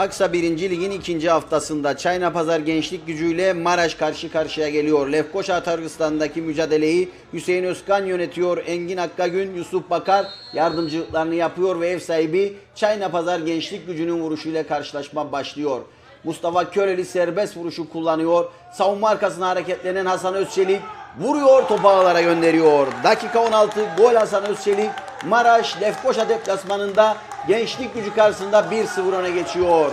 Aksa 1. Lig'in ikinci haftasında Çayna Pazar Gençlik gücüyle Maraş karşı karşıya geliyor. Lefkoşa Targıstan'daki mücadeleyi Hüseyin Özkan yönetiyor. Engin Akkagün, Yusuf Bakar yardımcılıklarını yapıyor ve ev sahibi Çayna Pazar Gençlik gücünün vuruşuyla karşılaşma başlıyor. Mustafa Köleli serbest vuruşu kullanıyor. Savunma arkasına hareketlenen Hasan Özçelik vuruyor topu ağlara gönderiyor. Dakika 16 gol Hasan Özçelik. Maraş Lefkoşa deplasmanında gençlik gücü karşısında 1-0 öne geçiyor.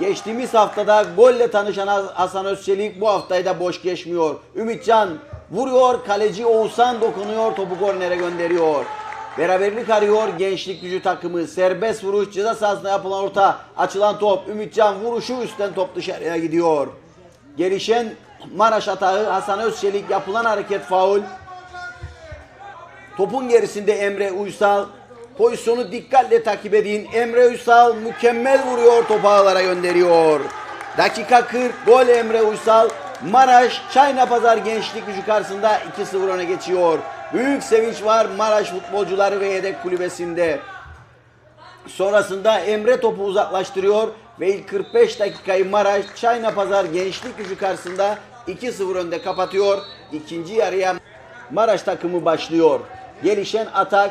Geçtiğimiz haftada golle tanışan Hasan Özçelik bu haftayı da boş geçmiyor. Ümitcan vuruyor, kaleci Oğuzhan dokunuyor, topu kornere gönderiyor. Beraberlik arıyor gençlik gücü takımı. Serbest vuruş, ceza sahasına yapılan orta, açılan top. Ümitcan vuruşu üstten top dışarıya gidiyor. Gelişen Maraş atağı Hasan Özçelik yapılan hareket faul. Topun gerisinde Emre Uysal. Pozisyonu dikkatle takip edin. Emre Uysal mükemmel vuruyor topu ağlara gönderiyor. Dakika 40 gol Emre Uysal. Maraş Çayna Pazar Gençlik Gücü karşısında 2-0 öne geçiyor. Büyük sevinç var Maraş futbolcuları ve yedek kulübesinde. Sonrasında Emre topu uzaklaştırıyor ve ilk 45 dakikayı Maraş Çayna Pazar Gençlik Gücü karşısında 2-0 önde kapatıyor. İkinci yarıya Maraş takımı başlıyor. Gelişen atak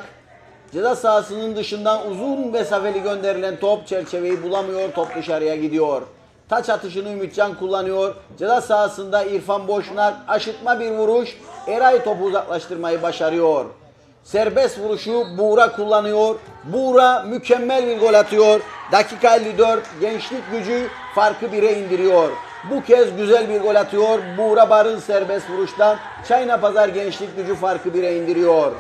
ceza sahasının dışından uzun mesafeli gönderilen top çerçeveyi bulamıyor. Top dışarıya gidiyor. Taç atışını Ümitcan kullanıyor. Ceza sahasında İrfan Boşnak aşıtma bir vuruş. Eray topu uzaklaştırmayı başarıyor. Serbest vuruşu Buğra kullanıyor. Buğra mükemmel bir gol atıyor. Dakika 54 gençlik gücü farkı 1'e indiriyor. Bu kez güzel bir gol atıyor. Buğra Barın serbest vuruştan Çayna Pazar gençlik gücü farkı 1'e indiriyor.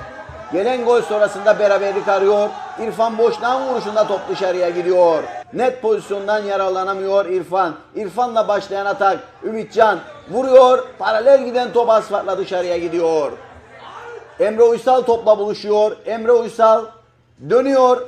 Gelen gol sonrasında beraberlik arıyor. İrfan Boşnak'ın vuruşunda top dışarıya gidiyor. Net pozisyondan yararlanamıyor İrfan. İrfan'la başlayan atak. Ümitcan vuruyor. Paralel giden top asfaltla dışarıya gidiyor. Emre Uysal topla buluşuyor. Emre Uysal dönüyor.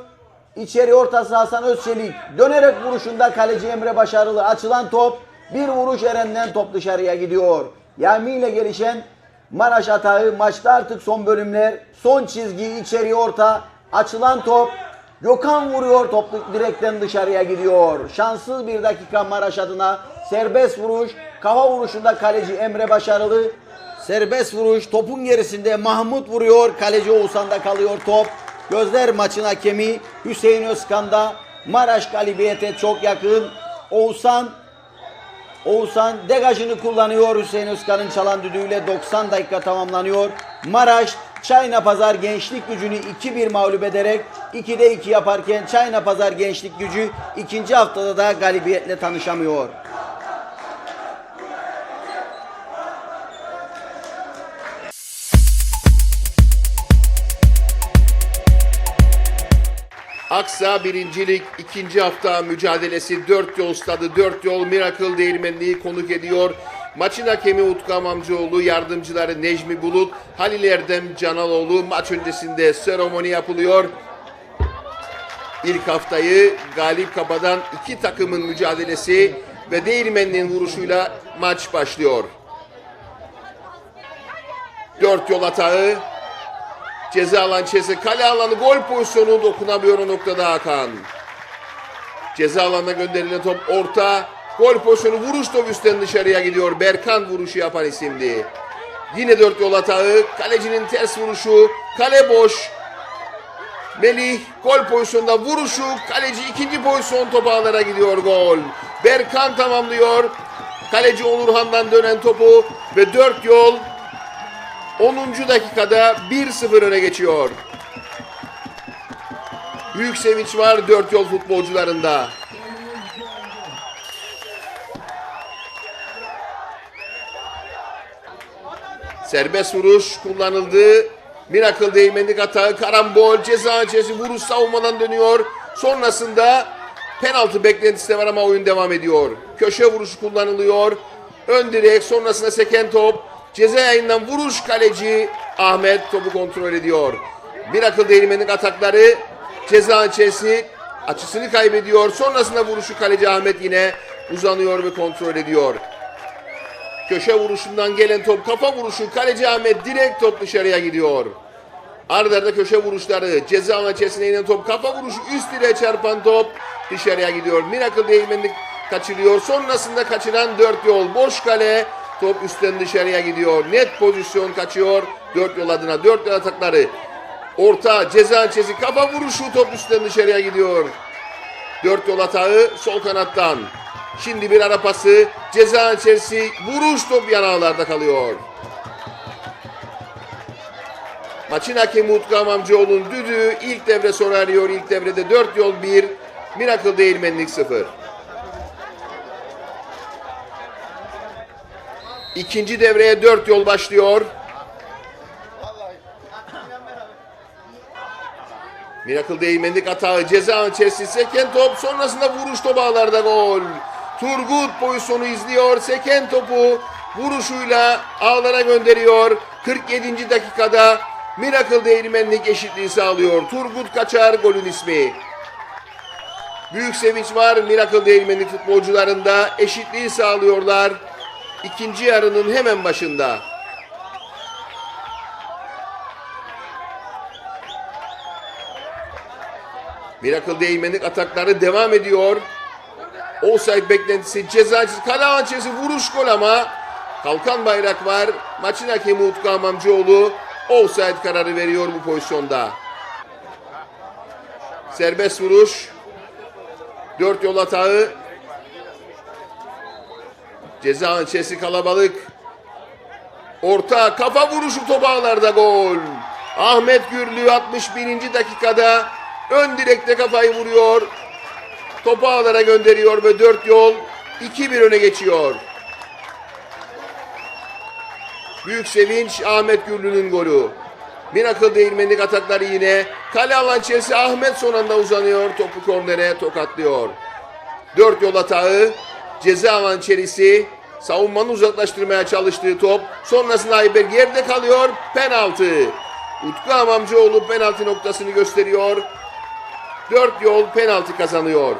İçeri ortası Hasan Özçelik. Dönerek vuruşunda kaleci Emre başarılı. Açılan top bir vuruş Eren'den top dışarıya gidiyor. Yami gelişen Maraş atağı maçta artık son bölümler. Son çizgi içeri orta. Açılan top. Gökhan vuruyor top direkten dışarıya gidiyor. Şanssız bir dakika Maraş adına. Serbest vuruş. Kafa vuruşunda kaleci Emre başarılı. Serbest vuruş topun gerisinde Mahmut vuruyor. Kaleci Oğuzhan'da kalıyor top. Gözler maçın hakemi Hüseyin Özkan'da. Maraş galibiyete çok yakın. Oğuzhan Oğuzhan degajını kullanıyor. Hüseyin Özkan'ın çalan düdüğüyle 90 dakika tamamlanıyor. Maraş Çayna Pazar Gençlik Gücü'nü 2-1 mağlup ederek 2'de 2 yaparken Çayna Pazar Gençlik Gücü ikinci haftada da galibiyetle tanışamıyor. Aksa birincilik ikinci hafta mücadelesi 4 yol stadı 4 yol Miracle Değirmenliği konuk ediyor. Maçın hakemi Utku Amamcıoğlu, yardımcıları Necmi Bulut, Halil Erdem Canaloğlu maç öncesinde seremoni yapılıyor. İlk haftayı galip kapadan iki takımın mücadelesi ve Değirmenliğin vuruşuyla maç başlıyor. Dört yol atağı Ceza alan Çesi kale alanı gol pozisyonu dokunamıyor o noktada Hakan. Ceza alanına gönderilen top orta. Gol pozisyonu vuruş top üstten dışarıya gidiyor. Berkan vuruşu yapan isimdi. Yine dört yol atağı. Kalecinin ters vuruşu. Kale boş. Melih gol pozisyonunda vuruşu. Kaleci ikinci pozisyon topu ağlara gidiyor gol. Berkan tamamlıyor. Kaleci Onurhan'dan dönen topu ve dört yol 10. dakikada 1-0 öne geçiyor. Büyük sevinç var dört yol futbolcularında. Serbest vuruş kullanıldı. Miracle değmenlik atağı, karambol, ceza öncesi vuruş savunmadan dönüyor. Sonrasında penaltı beklentisi de var ama oyun devam ediyor. Köşe vuruşu kullanılıyor. Ön direk sonrasında seken top. Ceza yayından vuruş kaleci Ahmet topu kontrol ediyor. Miracle değirmenlik atakları ceza içerisi açısını kaybediyor. Sonrasında vuruşu kaleci Ahmet yine uzanıyor ve kontrol ediyor. Köşe vuruşundan gelen top kafa vuruşu kaleci Ahmet direkt top dışarıya gidiyor. Arda arda köşe vuruşları. Ceza alan içerisine inen top. Kafa vuruşu üst direğe çarpan top dışarıya gidiyor. Miracle değmenlik kaçırıyor. Sonrasında kaçıran dört yol. Boş kale. Top üstten dışarıya gidiyor. Net pozisyon kaçıyor. Dört yol adına. Dört yol atakları. Orta ceza içerisi kafa vuruşu top üstten dışarıya gidiyor. Dört yol atağı sol kanattan. Şimdi bir ara pası. Ceza içerisi vuruş top yanağlarda kalıyor. Maçın hakemi Utku Amamcıoğlu'nun düdüğü ilk devre sona eriyor. İlk devrede 4 yol 1, Miracle Değirmenlik 0. İkinci devreye 4 yol başlıyor. Miracle Değirmenlik atağı ceza içerisinde seken top sonrasında vuruş top ağlarda gol. Turgut pozisyonu izliyor. Seken topu vuruşuyla ağlara gönderiyor. 47. dakikada Miracle Değirmenlik eşitliği sağlıyor. Turgut Kaçar golün ismi. Büyük sevinç var Miracle Değirmenlik futbolcularında. Eşitliği sağlıyorlar. İkinci yarının hemen başında. Miracle Değirmenlik atakları devam ediyor. Offside beklentisi cezacı kale avançesi vuruş gol ama kalkan bayrak var. Maçın hakemi Utku Amamcıoğlu offside kararı veriyor bu pozisyonda. Serbest vuruş. Dört yol atağı. Ceza hançesi kalabalık. Orta kafa vuruşu top ağlarda gol. Ahmet Gürlü 61. dakikada ön direkte kafayı vuruyor. Topu gönderiyor ve dört yol 2-1 öne geçiyor. Büyük sevinç Ahmet Gürlü'nün golü. Miracle değirmenlik atakları yine. Kale alan içerisi Ahmet son anda uzanıyor. Topu kornere tokatlıyor. Dört yol atağı. Ceza alan içerisi. Savunmanın uzaklaştırmaya çalıştığı top. Sonrasında Ayberk yerde kalıyor. Penaltı. Utku Amamcıoğlu penaltı noktasını gösteriyor. Dört yol penaltı kazanıyor.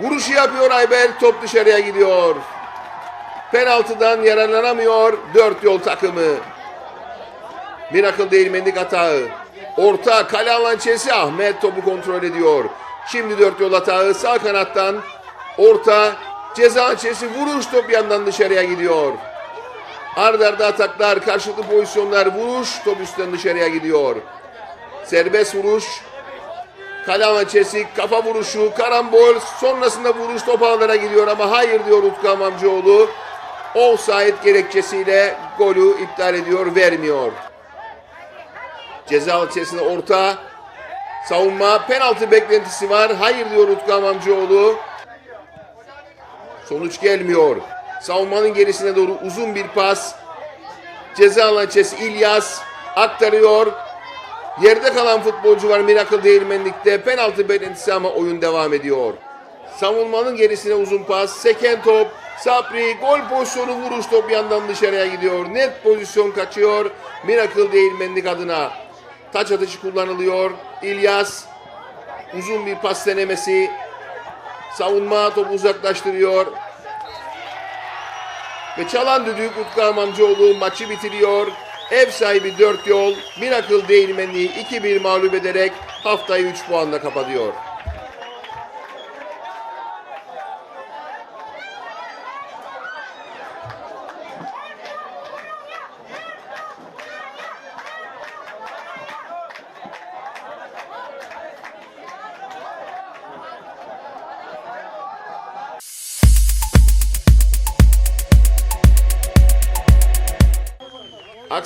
Vuruşu yapıyor Ayberk. Top dışarıya gidiyor. Penaltıdan yararlanamıyor dört yol takımı. Miracle değirmenlik atağı. Orta kale alan içerisi Ahmet topu kontrol ediyor. Şimdi dört yol atağı sağ kanattan. Orta ceza içerisi vuruş top yandan dışarıya gidiyor. Arda arda ataklar, karşılıklı pozisyonlar, vuruş top üstten dışarıya gidiyor. Serbest vuruş. Kale alan içerisi kafa vuruşu, karambol, sonrasında vuruş top ağlara gidiyor ama hayır diyor Utku Amamcıoğlu. Offside gerekçesiyle golü iptal ediyor, vermiyor. Ceza içerisinde orta savunma penaltı beklentisi var. Hayır diyor Utku Amamcıoğlu. Sonuç gelmiyor. Savunmanın gerisine doğru uzun bir pas. Ceza alan İlyas aktarıyor. Yerde kalan futbolcu var Miracle Değirmenlik'te. Penaltı beklentisi ama oyun devam ediyor. Savunmanın gerisine uzun pas. Seken top. Sapri gol pozisyonu vuruş top yandan dışarıya gidiyor. Net pozisyon kaçıyor. Miracle Değirmenlik adına. Taç atışı kullanılıyor. İlyas uzun bir pas denemesi. Savunma topu uzaklaştırıyor. Ve çalan düdük Utku Amamcıoğlu maçı bitiriyor. Ev sahibi 4 yol Miracle Değirmenliği 2-1 mağlup ederek haftayı 3 puanla kapatıyor.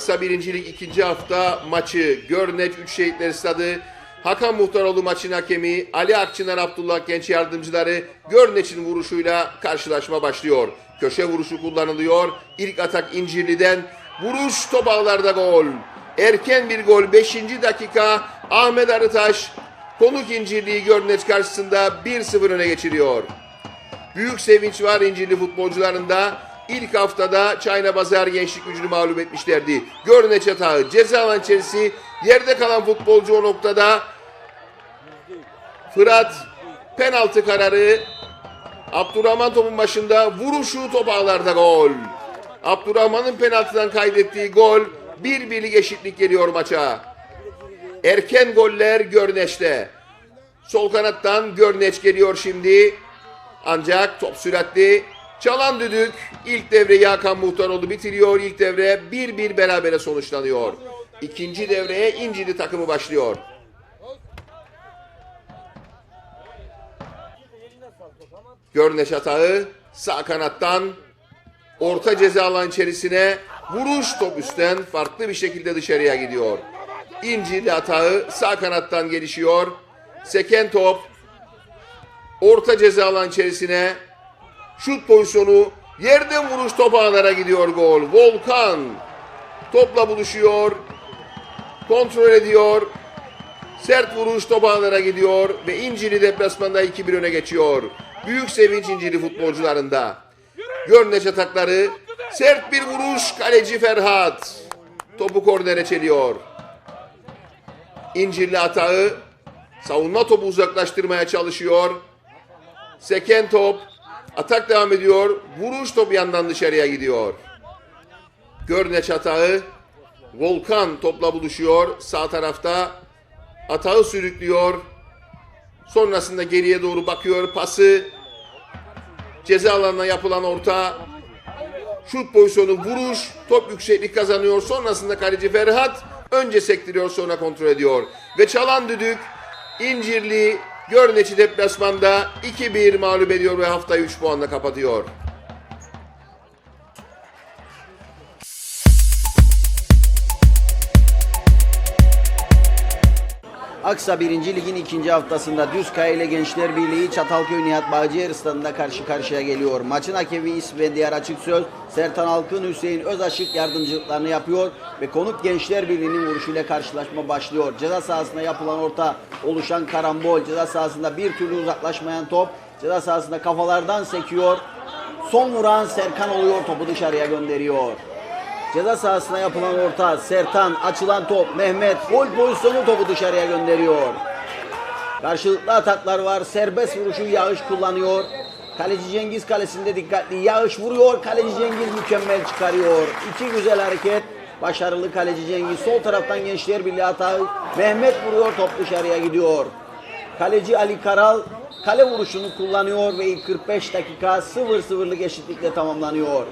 Aksa birincilik ikinci hafta maçı Görneç Üç Şehitler Stadı Hakan Muhtaroğlu maçın hakemi Ali Akçınar Abdullah Genç Yardımcıları Görneç'in vuruşuyla karşılaşma başlıyor. Köşe vuruşu kullanılıyor. İlk atak İncirli'den vuruş top ağlarda gol. Erken bir gol 5. dakika Ahmet Arıtaş konuk İncirli'yi Görneç karşısında 1-0 öne geçiriyor. Büyük sevinç var İncirli futbolcularında. İlk haftada Çayna Pazar Gençlik Gücü'nü mağlup etmişlerdi. Görne Çatağı ceza alan yerde kalan futbolcu o noktada. Fırat penaltı kararı. Abdurrahman topun başında vuruşu top ağlarda gol. Abdurrahman'ın penaltıdan kaydettiği gol bir birlik eşitlik geliyor maça. Erken goller Görneş'te. Sol kanattan Görneş geliyor şimdi. Ancak top süratli. Çalan düdük ilk devreyi Hakan Muhtaroğlu bitiriyor. İlk devre 1-1 berabere sonuçlanıyor. İkinci devreye İncili takımı başlıyor. Görneş hatağı sağ kanattan orta ceza alan içerisine vuruş top üstten farklı bir şekilde dışarıya gidiyor. İncili hatağı sağ kanattan gelişiyor. Seken top orta ceza alan içerisine şut pozisyonu yerden vuruş top ağlara gidiyor gol. Volkan topla buluşuyor. Kontrol ediyor. Sert vuruş top ağlara gidiyor ve İncili deplasmanda 2-1 öne geçiyor. Büyük sevinç İncili futbolcularında. Görneş atakları. Sert bir vuruş kaleci Ferhat. Topu kornere çeliyor. İncirli atağı savunma topu uzaklaştırmaya çalışıyor. Seken top atak devam ediyor. Vuruş top yandan dışarıya gidiyor. Görneç atağı Volkan topla buluşuyor. Sağ tarafta atağı sürüklüyor. Sonrasında geriye doğru bakıyor. Pası ceza alanına yapılan orta şut pozisyonu vuruş top yükseklik kazanıyor. Sonrasında kaleci Ferhat önce sektiriyor sonra kontrol ediyor. Ve çalan düdük İncirli Görneç'i deplasmanda 2-1 mağlup ediyor ve haftayı 3 puanla kapatıyor. Aksa 1. Lig'in ikinci haftasında Düzkaya ile Gençler Birliği Çatalköy Nihat Bağcıyer stadında karşı karşıya geliyor. Maçın hakemi İsmet Diyar Açık Söz, Sertan Alkın Hüseyin Özaşık yardımcılıklarını yapıyor ve konuk Gençler Birliği'nin vuruşuyla karşılaşma başlıyor. Ceza sahasında yapılan orta oluşan karambol, ceza sahasında bir türlü uzaklaşmayan top, ceza sahasında kafalardan sekiyor. Son vuran Serkan oluyor topu dışarıya gönderiyor. Ceza sahasına yapılan orta, Sertan, açılan top, Mehmet, gol pozisyonu topu dışarıya gönderiyor. Karşılıklı ataklar var, serbest vuruşu Yağış kullanıyor. Kaleci Cengiz kalesinde dikkatli, Yağış vuruyor, kaleci Cengiz mükemmel çıkarıyor. İki güzel hareket, başarılı kaleci Cengiz. Sol taraftan Gençler Birliği hata, Mehmet vuruyor, top dışarıya gidiyor. Kaleci Ali Karal kale vuruşunu kullanıyor ve ilk 45 dakika 0-0'lık eşitlikle tamamlanıyor.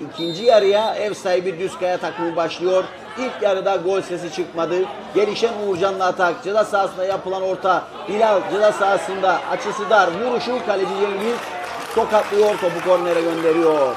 İkinci yarıya ev sahibi Düzkaya takımı başlıyor. İlk yarıda gol sesi çıkmadı. Gelişen Uğurcan'la atak. Ceza sahasında yapılan orta. Bilal ceza sahasında açısı dar. Vuruşu kaleci Cengiz tokatlıyor topu kornere gönderiyor.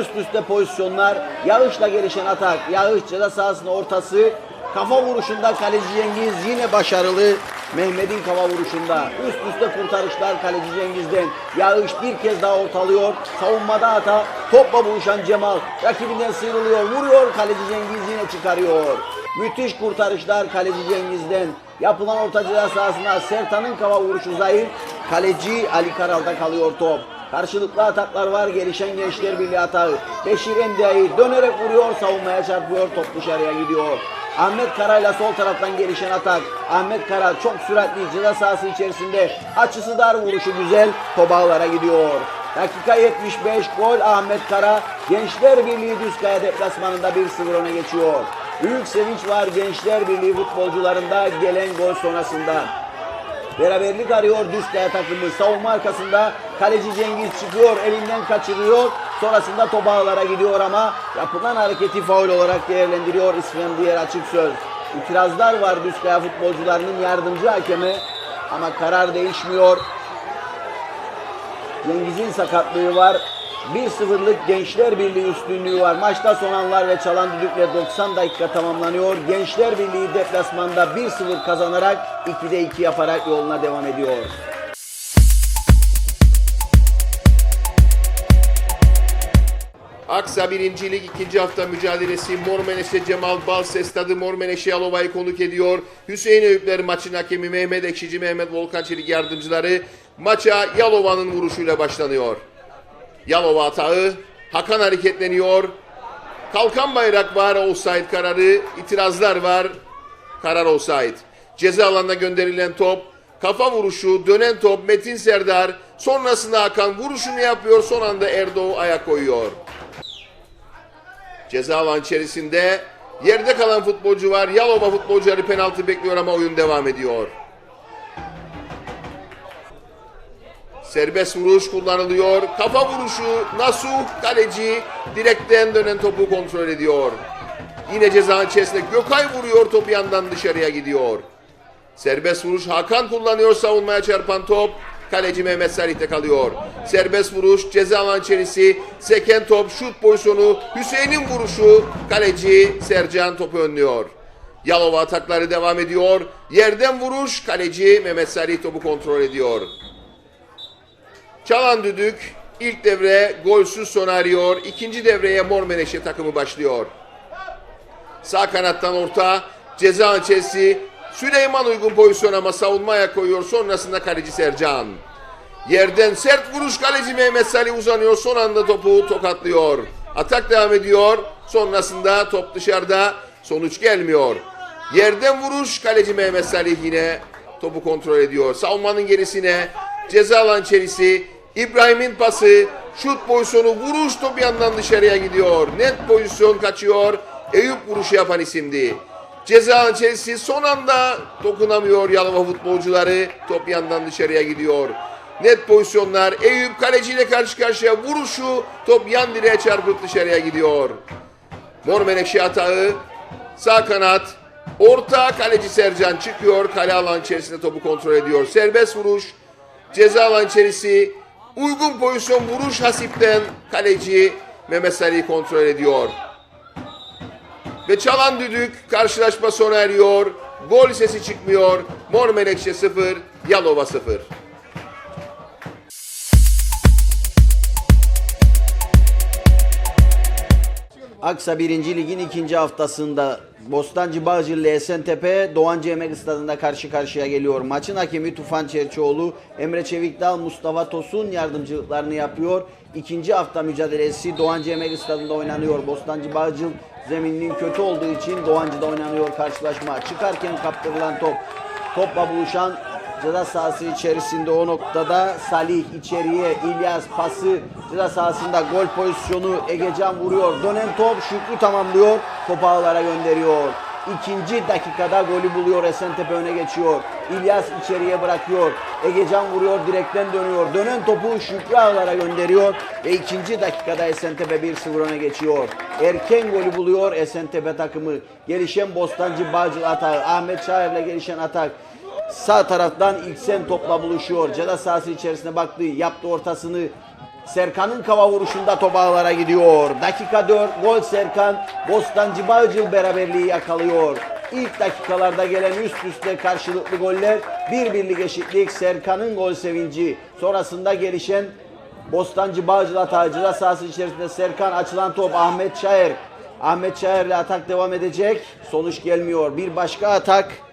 Üst üste pozisyonlar. Yağışla gelişen atak. Yağış ceza sahasının ortası. Kafa vuruşunda kaleci Cengiz yine başarılı. Mehmet'in kafa vuruşunda. Üst üste kurtarışlar kaleci Cengiz'den. Yağış bir kez daha ortalıyor. Savunmada hata. Topla buluşan Cemal. Rakibinden sıyrılıyor. Vuruyor. Kaleci Cengiz yine çıkarıyor. Müthiş kurtarışlar kaleci Cengiz'den. Yapılan orta ceza sahasına Sertan'ın kafa vuruşu zayıf. Kaleci Ali Karal'da kalıyor top. Karşılıklı ataklar var. Gelişen Gençler Birliği atağı. Beşir Endia'yı dönerek vuruyor. Savunmaya çarpıyor. Top dışarıya gidiyor. Ahmet Karay'la sol taraftan gelişen atak. Ahmet Kara çok süratli ceza sahası içerisinde. Açısı dar vuruşu güzel. Top ağlara gidiyor. Dakika 75 gol Ahmet Kara. Gençler Birliği Düzkaya deplasmanında 1-0 öne geçiyor. Büyük sevinç var Gençler Birliği futbolcularında gelen gol sonrasında. Beraberlik arıyor Düzkaya takımı. Savunma arkasında kaleci Cengiz çıkıyor. Elinden kaçırıyor. Sonrasında top ağlara gidiyor ama yapılan hareketi faul olarak değerlendiriyor İslam Diğer açık söz. İtirazlar var Düzkaya futbolcularının yardımcı hakemi ama karar değişmiyor. Cengiz'in sakatlığı var. 1-0'lık Gençler Birliği üstünlüğü var. Maçta son anlar ve çalan düdükle 90 dakika tamamlanıyor. Gençler Birliği deplasmanda 1-0 kazanarak 2'de 2 yaparak yoluna devam ediyor. Aksa 1. Lig 2. hafta mücadelesi Mor Menekşe Cemal Balses stadı Mor Menekşe Yalova'yı konuk ediyor. Hüseyin Eyüpler maçın hakemi Mehmet Ekşici, Mehmet Volkan Çelik yardımcıları. Maça Yalova'nın vuruşuyla başlanıyor. Yalova atağı. Hakan hareketleniyor. Kalkan bayrak var. Offside kararı. İtirazlar var. Karar offside. Ceza alanına gönderilen top. Kafa vuruşu, dönen top Metin Serdar. Sonrasında Hakan vuruşunu yapıyor. Son anda Erdoğu ayak koyuyor. Ceza alan içerisinde Yerde kalan futbolcu var. Yalova futbolcuları penaltı bekliyor ama oyun devam ediyor. Serbest vuruş kullanılıyor. Kafa vuruşu Nasuh kaleci direkten dönen topu kontrol ediyor. Yine ceza içerisinde Gökay vuruyor topu yandan dışarıya gidiyor. Serbest vuruş Hakan kullanıyor savunmaya çarpan top. Kaleci Mehmet Salih'te kalıyor. Serbest vuruş ceza alan içerisi. Seken top şut pozisyonu. Hüseyin'in vuruşu. Kaleci Sercan topu önlüyor. Yalova atakları devam ediyor. Yerden vuruş. Kaleci Mehmet Salih topu kontrol ediyor. Çalan düdük. İlk devre golsüz sona eriyor. İkinci devreye Mor Menekşe takımı başlıyor. Sağ kanattan orta. Ceza içerisi. Süleyman uygun pozisyon ama savunmaya koyuyor. Sonrasında kaleci Sercan. Yerden sert vuruş kaleci Mehmet Salih uzanıyor. Son anda topu tokatlıyor. Atak devam ediyor. Sonrasında top dışarıda. Sonuç gelmiyor. Yerden vuruş kaleci Mehmet Salih yine topu kontrol ediyor. Savunmanın gerisine ceza alan içerisi. İbrahim'in pası. Şut pozisyonu vuruş top yandan dışarıya gidiyor. Net pozisyon kaçıyor. Eyüp vuruşu yapan isimdi. Ceza içerisi son anda dokunamıyor Yalova futbolcuları. Top yandan dışarıya gidiyor. Net pozisyonlar. Eyüp kaleciyle karşı karşıya vuruşu. Top yan direğe çarpıp dışarıya gidiyor. Mor Menekşe atağı. Sağ kanat. Orta kaleci Sercan çıkıyor. Kale alan içerisinde topu kontrol ediyor. Serbest vuruş. Ceza alan içerisi. Uygun pozisyon vuruş Hasip'ten kaleci Mehmet Salih kontrol ediyor. Ve çalan düdük karşılaşma sona eriyor. Gol sesi çıkmıyor. Mor Menekşe 0, Yalova 0. Aksa 1. Lig'in ikinci haftasında Bostancı Bağcılı ile Esentepe Doğancı Emek Stadı'nda karşı karşıya geliyor. Maçın hakemi Tufan Çerçioğlu, Emre Çevikdal, Mustafa Tosun yardımcılıklarını yapıyor. İkinci hafta mücadelesi Doğancı Emek Stadı'nda oynanıyor. Bostancı Bağcılı zemininin kötü olduğu için Doğancı'da oynanıyor karşılaşma. Çıkarken kaptırılan top, topla buluşan Ceza sahası içerisinde o noktada Salih içeriye İlyas pası ceza sahasında gol pozisyonu Egecan vuruyor. Dönen top Şükrü tamamlıyor. Topu ağlara gönderiyor. İkinci dakikada golü buluyor. Esentepe öne geçiyor. İlyas içeriye bırakıyor. Egecan vuruyor. Direkten dönüyor. Dönen topu Şükrü ağlara gönderiyor. Ve ikinci dakikada Esentepe 1-0 öne geçiyor. Erken golü buluyor Esentepe takımı. Gelişen Bostancı Bağcıl atağı. Ahmet Şair'le gelişen atak. Sağ taraftan İlksen topla buluşuyor. Ceza sahası içerisine baktı. Yaptı ortasını. Serkan'ın kava vuruşunda top ağlara gidiyor. Dakika 4 gol Serkan. Bostancı Bağcıl beraberliği yakalıyor. İlk dakikalarda gelen üst üste karşılıklı goller. Bir birlik eşitlik Serkan'ın gol sevinci. Sonrasında gelişen Bostancı Bağcıl atağı ceza sahası içerisinde Serkan açılan top Ahmet Şair. Ahmet Şair'le atak devam edecek. Sonuç gelmiyor. Bir başka atak.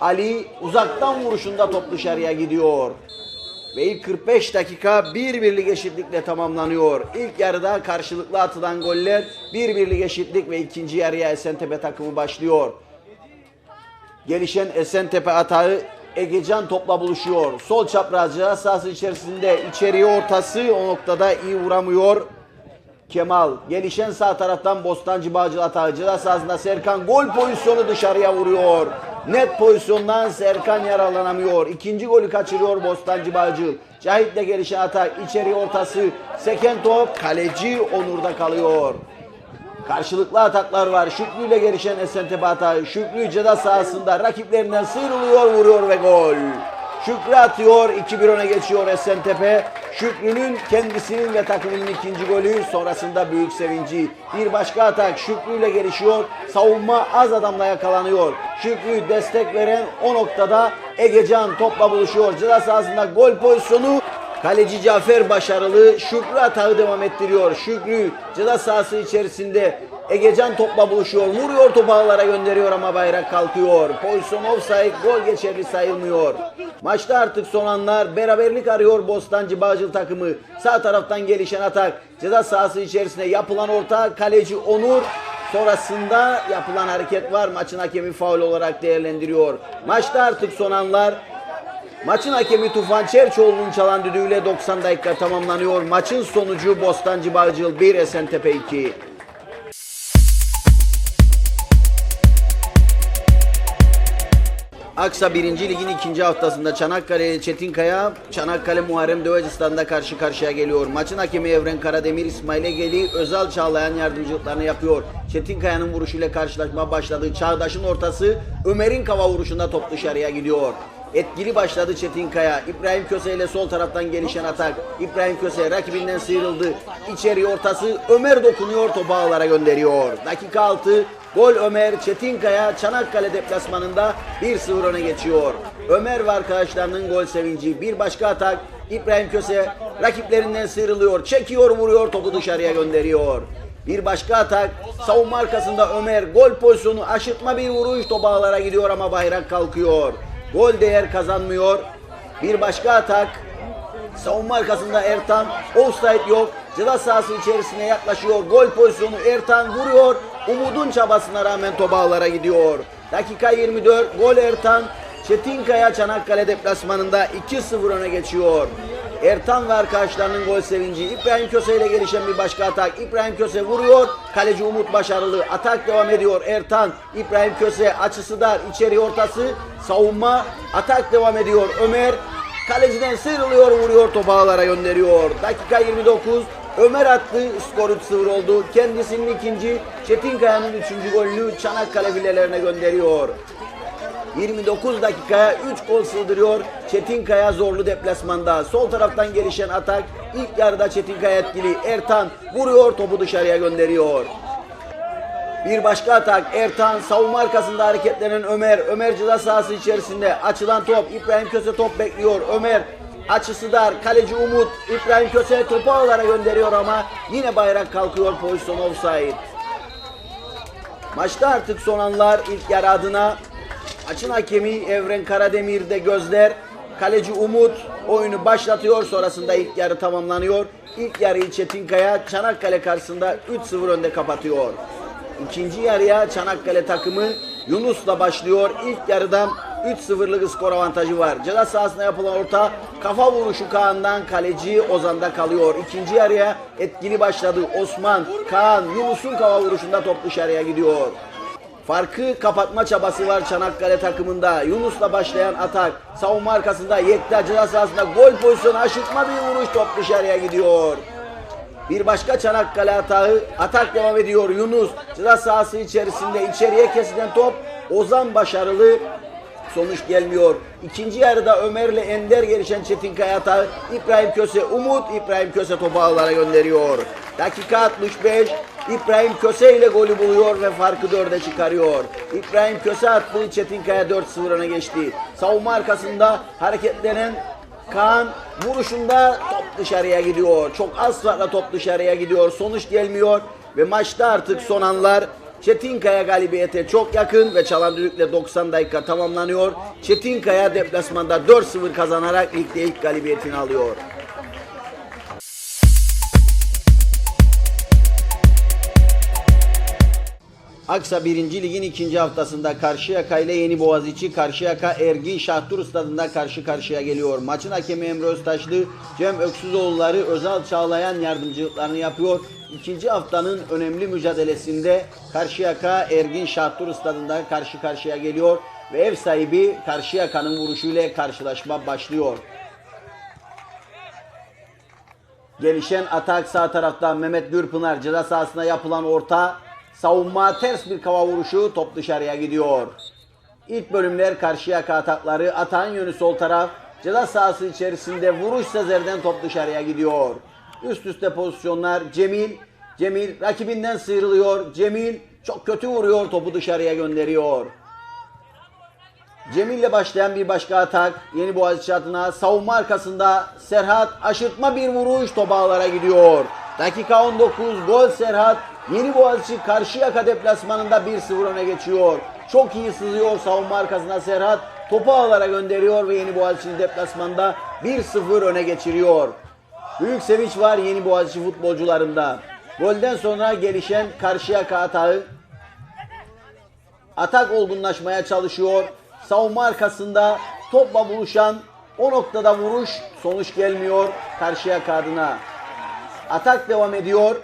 Ali uzaktan vuruşunda top dışarıya gidiyor. Ve ilk 45 dakika bir birlik eşitlikle tamamlanıyor. İlk yarıda karşılıklı atılan goller bir birlik eşitlik ve ikinci yarıya Esentepe takımı başlıyor. Gelişen Esentepe atağı Egecan topla buluşuyor. Sol çapraz ceza sahası içerisinde içeriye ortası o noktada iyi vuramıyor. Kemal gelişen sağ taraftan Bostancı Bağcıl atağı ceza sahasında Serkan gol pozisyonu dışarıya vuruyor. Net pozisyondan Serkan yaralanamıyor. İkinci golü kaçırıyor Bostancı Bağcıl. Cahit'le gelişen atak içeri ortası seken top kaleci Onur'da kalıyor. Karşılıklı ataklar var. Şükrü ile gelişen Esentepe atağı. Şükrü ceza sahasında rakiplerinden sıyrılıyor, vuruyor ve gol. Şükrü atıyor. 2-1 öne geçiyor Esentepe. Şükrü'nün kendisinin ve takımının ikinci golü sonrasında büyük sevinci. Bir başka atak Şükrü ile gelişiyor. Savunma az adamla yakalanıyor. Şükrü destek veren o noktada Egecan topla buluşuyor. Ceza sahasında gol pozisyonu Kaleci Cafer başarılı. Şükrü atağı devam ettiriyor. Şükrü ceza sahası içerisinde Egecan topla buluşuyor. Vuruyor topu ağlara gönderiyor ama bayrak kalkıyor. Pozisyon offside gol geçerli sayılmıyor. Maçta artık son anlar beraberlik arıyor Bostancı Bağcıl takımı. Sağ taraftan gelişen atak. Ceza sahası içerisinde yapılan orta kaleci Onur Sonrasında yapılan hareket var. Maçın hakemi faul olarak değerlendiriyor. Maçta artık son anlar. Maçın hakemi Tufan Çerçoğlu'nun çalan düdüğüyle 90 dakika tamamlanıyor. Maçın sonucu Bostancı Bağcıl 1 Esentepe 2. Aksa 1. Lig'in 2. haftasında Çanakkale Çetinkaya, Çanakkale Muharrem Dövecistan'da karşı karşıya geliyor. Maçın hakemi Evren Karademir, İsmail Egeli, Özal Çağlayan yardımcılıklarını yapıyor. Çetinkaya'nın vuruşuyla karşılaşma başladı. Çağdaş'ın ortası Ömer'in kava vuruşunda top dışarıya gidiyor. Etkili başladı Çetinkaya. İbrahim Köse ile sol taraftan gelişen atak. İbrahim Köse rakibinden sıyrıldı. İçeri ortası Ömer dokunuyor topu ağlara gönderiyor. Dakika 6 Gol Ömer Çetinkaya Çanakkale deplasmanında 1-0 öne geçiyor. Ömer ve arkadaşlarının gol sevinci. Bir başka atak İbrahim Köse rakiplerinden sıyrılıyor. Çekiyor vuruyor topu dışarıya gönderiyor. Bir başka atak savunma arkasında Ömer gol pozisyonu aşırtma bir vuruş top ağlara gidiyor ama bayrak kalkıyor. Gol değer kazanmıyor. Bir başka atak Savunma arkasında Ertan. Offside yok. Ceza sahası içerisine yaklaşıyor. Gol pozisyonu Ertan vuruyor. Umud'un çabasına rağmen top ağlara gidiyor. Dakika 24. Gol Ertan. Çetinkaya Çanakkale deplasmanında 2-0 öne geçiyor. Ertan ve arkadaşlarının gol sevinci. İbrahim Köse ile gelişen bir başka atak. İbrahim Köse vuruyor. Kaleci Umut başarılı. Atak devam ediyor. Ertan, İbrahim Köse açısı dar. içeri ortası. Savunma. Atak devam ediyor. Ömer Kaleciden sıyrılıyor, vuruyor topu gönderiyor. Dakika 29. Ömer attı, skor 3-0 oldu. Kendisinin ikinci, Çetinkaya'nın üçüncü golünü Çanakkale filelerine gönderiyor. 29 dakikaya 3 gol sığdırıyor Çetinkaya zorlu deplasmanda. Sol taraftan gelişen atak ilk yarıda Çetinkaya etkili. Ertan vuruyor topu dışarıya gönderiyor. Bir başka atak Ertan savunma arkasında hareketlenen Ömer. Ömer ceza sahası içerisinde açılan top. İbrahim Köse top bekliyor. Ömer açısı dar. Kaleci Umut. İbrahim Köse topu ağlara gönderiyor ama yine bayrak kalkıyor pozisyon offside. Maçta artık son anlar ilk yarı adına. Maçın hakemi Evren Karademir'de gözler. Kaleci Umut oyunu başlatıyor. Sonrasında ilk yarı tamamlanıyor. İlk yarıyı Çetinkaya Çanakkale karşısında 3-0 önde kapatıyor. İkinci yarıya Çanakkale takımı Yunus'la başlıyor. İlk yarıda 3-0'lık skor avantajı var. Ceza sahasına yapılan orta kafa vuruşu Kaan'dan kaleci Ozan'da kalıyor. İkinci yarıya etkili başladı. Osman, Kaan, Yunus'un kafa vuruşunda top dışarıya gidiyor. Farkı kapatma çabası var Çanakkale takımında. Yunus'la başlayan atak. Savunma arkasında Yekta ceza sahasında gol pozisyonu aşırtma bir vuruş top dışarıya gidiyor. Bir başka Çanakkale atağı. Atak devam ediyor Yunus. Ceza sahası içerisinde içeriye kesilen top. Ozan başarılı. Sonuç gelmiyor. İkinci yarıda Ömer'le Ender gelişen Çetinkaya atağı. İbrahim Köse, Umut İbrahim Köse topu ağlara gönderiyor. Dakika 65. İbrahim Köse ile golü buluyor ve farkı dörde çıkarıyor. İbrahim Köse attı. Çetinkaya 4-0 öne geçti. Savunma arkasında hareketlenen Kaan vuruşunda top dışarıya gidiyor. Çok az farkla top dışarıya gidiyor. Sonuç gelmiyor ve maçta artık son anlar Çetinkaya galibiyete çok yakın ve çalan düdükle 90 dakika tamamlanıyor. Çetinkaya deplasmanda 4-0 kazanarak ligde ilk galibiyetini alıyor. Aksa 1. Lig'in ikinci haftasında Karşıyaka ile Yeni Boğaziçi Karşıyaka Ergin Şahtur Stadı'nda karşı karşıya geliyor. Maçın hakemi Emre Öztaşlı, Cem Öksüzoğulları Özal Çağlayan yardımcılıklarını yapıyor. İkinci haftanın önemli mücadelesinde Karşıyaka Ergin Şahtur Stadı'nda karşı karşıya geliyor ve ev sahibi Karşıyaka'nın vuruşuyla karşılaşma başlıyor. Gelişen atak sağ tarafta Mehmet Gürpınar ceza sahasına yapılan orta savunma ters bir kava vuruşu top dışarıya gidiyor. İlk bölümler Karşıyaka atakları atağın yönü sol taraf ceza sahası içerisinde vuruş Sezer'den top dışarıya gidiyor. Üst üste pozisyonlar Cemil Cemil rakibinden sıyrılıyor. Cemil çok kötü vuruyor topu dışarıya gönderiyor. Cemil'le başlayan bir başka atak. Yeni Boğaziçi adına savunma arkasında Serhat aşırtma bir vuruş top ağlara gidiyor. Dakika 19 gol Serhat. Yeni Boğaziçi Karşıyaka deplasmanında 1-0 öne geçiyor. Çok iyi sızıyor savunma arkasına Serhat. Topu ağlara gönderiyor ve Yeni Boğaziçi deplasmanda 1-0 öne geçiriyor. Büyük sevinç var Yeni Boğaziçi futbolcularında. Golden sonra gelişen Karşıyaka atağı Atak olgunlaşmaya çalışıyor. Savunma arkasında topla buluşan o noktada vuruş sonuç gelmiyor karşıya kadına. Atak devam ediyor.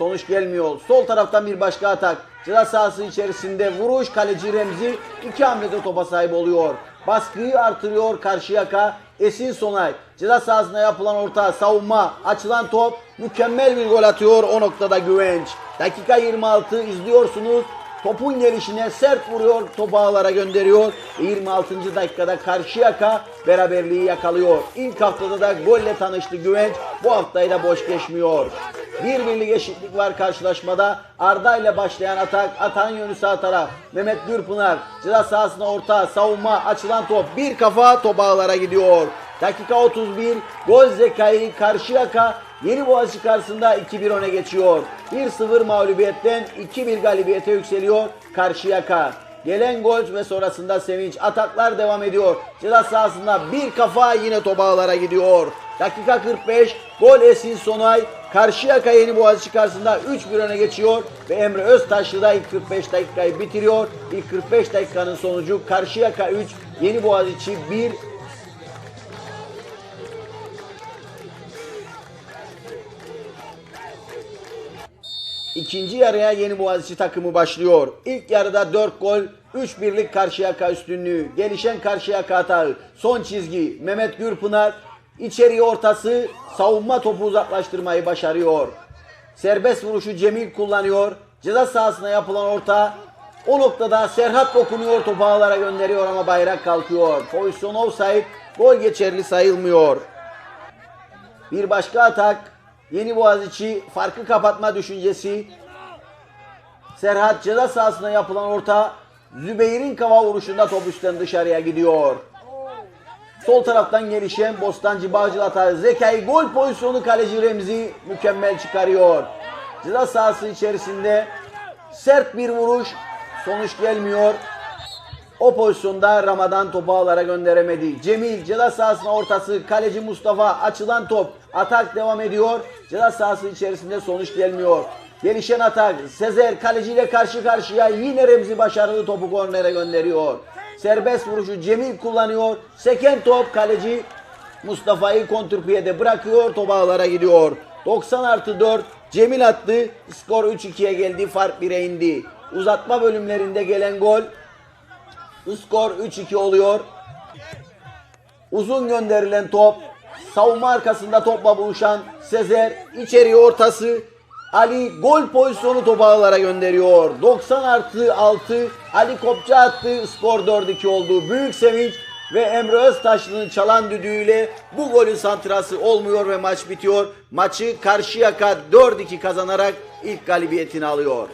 Sonuç gelmiyor. Sol taraftan bir başka atak. Ceza sahası içerisinde vuruş kaleci Remzi iki hamlede topa sahip oluyor. Baskıyı artırıyor Karşıyaka. Esin Sonay ceza sahasına yapılan orta savunma açılan top mükemmel bir gol atıyor o noktada Güvenç. Dakika 26 izliyorsunuz. Topun gelişine sert vuruyor, topu ağlara gönderiyor. 26. dakikada Karşıyaka beraberliği yakalıyor. İlk haftada da golle tanıştı Güvenç. Bu haftayı da boş geçmiyor. Bir birlik eşitlik var karşılaşmada. Arda ile başlayan atak. Atan yönü sağ taraf. Mehmet Gürpınar ceza sahasına orta savunma açılan top. Bir kafa top ağlara gidiyor. Dakika 31 gol zekayı Karşıyaka Yeni Boğaziçi karşısında 2-1 öne geçiyor. 1-0 mağlubiyetten 2-1 galibiyete yükseliyor Karşıyaka. Gelen gol ve sonrasında sevinç. Ataklar devam ediyor. Ceza sahasında bir kafa yine top ağlara gidiyor. Dakika 45 gol Esin Sonay. Karşıyaka Yeni Boğaziçi karşısında 3-1 öne geçiyor. Ve Emre Öztaşlı da ilk 45 dakikayı bitiriyor. İlk 45 dakikanın sonucu Karşıyaka 3, Yeni Boğaziçi 1, İkinci yarıya Yeni Boğaziçi takımı başlıyor. İlk yarıda 4 gol, 3 birlik Karşıyaka üstünlüğü. Gelişen Karşıyaka hatağı. Son çizgi Mehmet Gürpınar içeriye ortası savunma topu uzaklaştırmayı başarıyor. Serbest vuruşu Cemil kullanıyor. Ceza sahasına yapılan orta o noktada Serhat dokunuyor topu ağlara gönderiyor ama bayrak kalkıyor. Pozisyon offside gol geçerli sayılmıyor. Bir başka atak. Yeni Boğaziçi farkı kapatma düşüncesi. Serhat ceza sahasına yapılan orta Zübeyir'in kafa vuruşunda top üstten dışarıya gidiyor. Sol taraftan gelişen Bostancı Bağcıl atağı Zekai gol pozisyonu kaleci Remzi mükemmel çıkarıyor. Ceza sahası içerisinde sert bir vuruş sonuç gelmiyor. O pozisyonda Ramazan topu ağlara gönderemedi. Cemil ceza sahasına ortası kaleci Mustafa açılan top atak devam ediyor. Ceza sahası içerisinde sonuç gelmiyor. Gelişen atak Sezer kaleciyle karşı karşıya yine Remzi başarılı topu kornere gönderiyor. Serbest vuruşu Cemil kullanıyor. Seken top kaleci Mustafa'yı kontrpiyede bırakıyor top ağlara gidiyor. 90 artı 4 Cemil attı. Skor 3-2'ye geldi fark 1'e indi. Uzatma bölümlerinde gelen gol Skor 3-2 oluyor. Uzun gönderilen top. Savunma arkasında topla buluşan Sezer içeriye ortası. Ali gol pozisyonu topu ağlara gönderiyor. 90 artı 6 Ali Kopça attı. Skor 4-2 oldu. Büyük sevinç ve Emre Öztaşlı'nın çalan düdüğüyle bu golün santrası olmuyor ve maç bitiyor. Maçı Karşıyaka 4-2 kazanarak ilk galibiyetini alıyor.